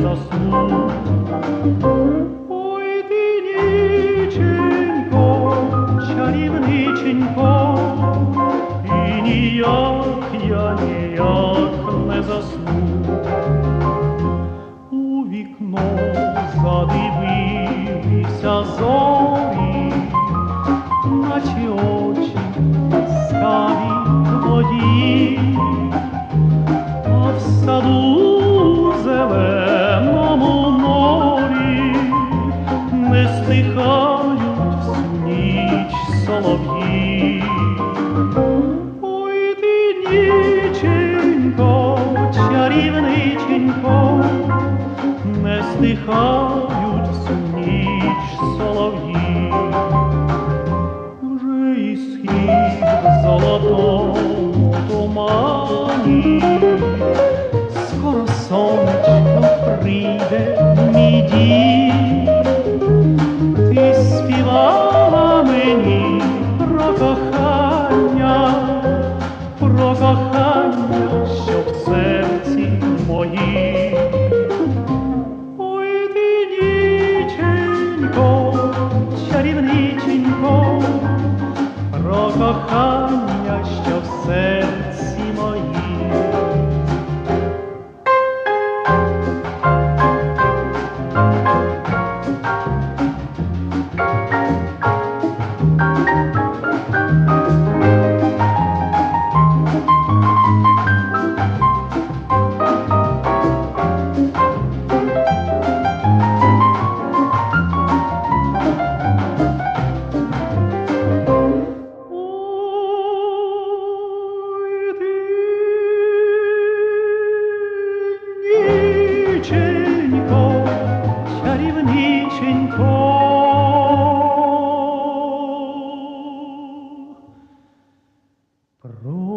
засну. Ой ти ніченько, чарівниченько, і ніяк я ніяк не засну. У вікно задивився зон. солов'ї. Ой ти ніченько, чарівниченько, не стихають всю ніч солов'ї, вже і схід в золотому тумані, скоро сонечко прийде мій дім. So. Чарівниченько, про